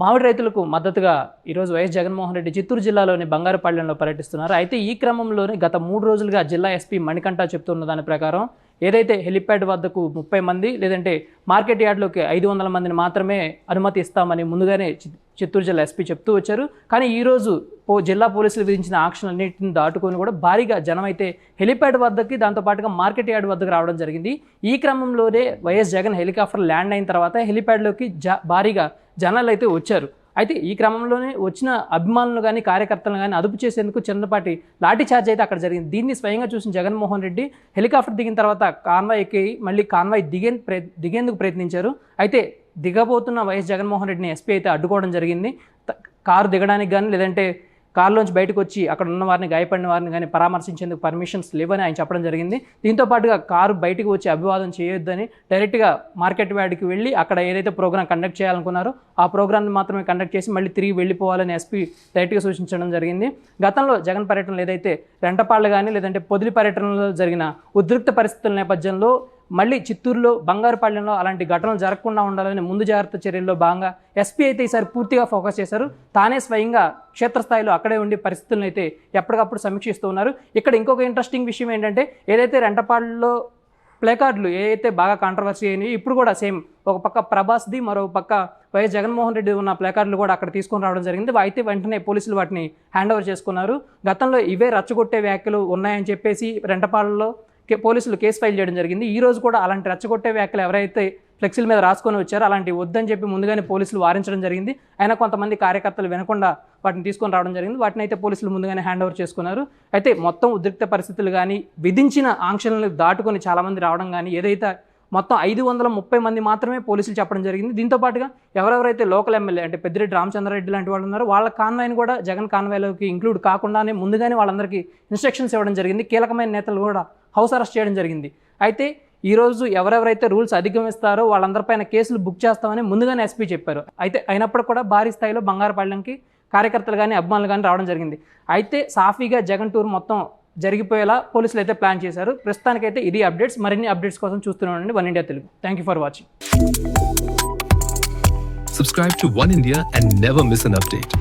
మామిడి రైతులకు మద్దతుగా ఈరోజు వైఎస్ జగన్మోహన్ రెడ్డి చిత్తూరు జిల్లాలోని బంగారుపాళ్యంలో పర్యటిస్తున్నారు. అయితే ఈ క్రమంలోనే గత మూడు రోజులుగా జిల్లా ఎస్పీ మణికంఠ చెప్తున్న దాని ప్రకారం ఏదైతే హెలిప్యాడ్ వద్దకు ముప్పై మంది లేదంటే మార్కెట్ యార్డ్లోకి ఐదు వందల మందిని మాత్రమే అనుమతి ఇస్తామని ముందుగానే చిత్తూరు జిల్లా ఎస్పీ చెప్తూ వచ్చారు. కానీ ఈరోజు పో జిల్లా పోలీసులు విధించిన ఆంక్షలన్నింటిని దాటుకొని కూడా భారీగా జనం అయితే హెలిప్యాడ్ వద్దకి దాంతోపాటుగా మార్కెట్ యార్డ్ వద్దకు రావడం జరిగింది. ఈ క్రమంలోనే వైఎస్ జగన్ హెలికాప్టర్ ల్యాండ్ అయిన తర్వాత హెలిప్యాడ్లోకి జా భారీగా జనాలు అయితే వచ్చారు. అయితే ఈ క్రమంలోనే వచ్చిన అభిమానులు కానీ కార్యకర్తలను కానీ అదుపు చేసేందుకు చిన్నపాటి లాఠీ చార్జ్ అయితే అక్కడ జరిగింది. దీన్ని స్వయంగా చూసిన జగన్మోహన్ రెడ్డి హెలికాప్టర్ దిగిన తర్వాత కాన్వాయ్ ఎక్కి మళ్ళీ కాన్వాయ్ దిగే దిగేందుకు ప్రయత్నించారు. అయితే దిగబోతున్న వైఎస్ జగన్మోహన్ రెడ్డిని ఎస్పీ అయితే అడ్డుకోవడం జరిగింది. కారు దిగడానికి కానీ లేదంటే కారులోంచి బయటకు వచ్చి అక్కడ ఉన్న వారిని గాయపడిన వారిని కానీ పరామర్శించేందుకు పర్మిషన్స్ లేవని ఆయన చెప్పడం జరిగింది. దీంతో పాటుగా కారు బయటకు వచ్చి అభివాదం చేయొద్దని డైరెక్ట్గా మార్కెట్ వ్యాడ్కి వెళ్ళి అక్కడ ఏదైతే ప్రోగ్రామ్ కండక్ట్ చేయాలనుకున్నారో ఆ ప్రోగ్రామ్ని మాత్రమే కండక్ట్ చేసి మళ్ళీ తిరిగి వెళ్ళిపోవాలని ఎస్పీ డైరెక్ట్గా సూచించడం జరిగింది. గతంలో జగన్ పర్యటనలు ఏదైతే రెంటపాళ్ళు కానీ లేదంటే పొదిలి పర్యటనలో జరిగిన ఉద్రిక్త పరిస్థితుల నేపథ్యంలో మళ్ళీ చిత్తూరులో బంగారుపాళ్యంలో అలాంటి ఘటనలు జరగకుండా ఉండాలని ముందు జాగ్రత్త చర్యల్లో భాగంగా ఎస్పీ అయితే ఈసారి పూర్తిగా ఫోకస్ చేశారు. తానే స్వయంగా క్షేత్రస్థాయిలో అక్కడే ఉండి పరిస్థితులను అయితే ఎప్పటికప్పుడు సమీక్షిస్తూ ఉన్నారు. ఇక్కడ ఇంకొక ఇంట్రెస్టింగ్ విషయం ఏంటంటే ఏదైతే రెంటపాడులో ప్లేకార్డులు ఏదైతే బాగా కాంట్రవర్సీ అయినాయి ఇప్పుడు కూడా సేమ్ ఒక పక్క ప్రభాస్ది మరో పక్క వైఎస్ జగన్మోహన్ రెడ్డి ఉన్న ప్లేకార్డులు కూడా అక్కడ తీసుకొని రావడం జరిగింది. అయితే వెంటనే పోలీసులు వాటిని హ్యాండ్ ఓవర్ చేసుకున్నారు. గతంలో ఇవే రచ్చగొట్టే వ్యాఖ్యలు ఉన్నాయని చెప్పేసి రెంటపాడులో పోలీసులు కేసు ఫైల్ చేయడం జరిగింది. ఈ రోజు కూడా అలాంటి రెచ్చగొట్టే వ్యాఖ్యలు ఎవరైతే ఫ్లెక్సీల మీద రాసుకొని వచ్చారో అలాంటి వద్దని చెప్పి ముందుగానే పోలీసులు వారించడం జరిగింది. అయినా కొంతమంది కార్యకర్తలు వినకుండా వాటిని తీసుకొని రావడం జరిగింది. వాటిని అయితే పోలీసులు ముందుగానే హ్యాండ్ ఓవర్ చేసుకున్నారు. అయితే మొత్తం ఉద్రిక్త పరిస్థితులు కానీ విధించిన ఆంక్షలను దాటుకొని చాలామంది రావడం కానీ ఏదైతే మొత్తం ఐదు వందల ముప్పై మంది మాత్రమే పోలీసులు చెప్పడం జరిగింది. దీంతో పాటుగా ఎవరెవరైతే లోకల్ ఎమ్మెల్యే అంటే పెద్దిరెడ్డి రామచంద్రారెడ్డి లాంటి వాళ్ళు ఉన్నారో వాళ్ళ కాన్వాయ్ని కూడా జగన్ కాన్వాయ్లోకి ఇంక్లూడ్ కాకుండానే ముందుగానే వాళ్ళందరికీ ఇన్స్ట్రక్షన్స్ ఇవ్వడం జరిగింది. కీలకమైన నేతలు కూడా హౌస్ అరెస్ట్ చేయడం జరిగింది. అయితే ఈరోజు ఎవరెవరైతే రూల్స్ అధిగమిస్తారో వాళ్ళందరిపైన కేసులు బుక్ చేస్తామని ముందుగానే ఎస్పీ చెప్పారు. అయితే అయినప్పుడు కూడా భారీ స్థాయిలో బంగారుపాళ్యంకి కార్యకర్తలు కానీ అభిమానులు కానీ రావడం జరిగింది. అయితే సాఫీగా జగన్ టూర్ మొత్తం జరిగిపోయేలా పోలీసులు అయితే ప్లాన్ చేశారు. ప్రస్తుతానికైతే ఇది అప్డేట్స్. మరిన్ని అప్డేట్స్ కోసం చూస్తూనే ఉండండి. One India Telugu. Thank you for watching Subscribe to One India and never miss an update.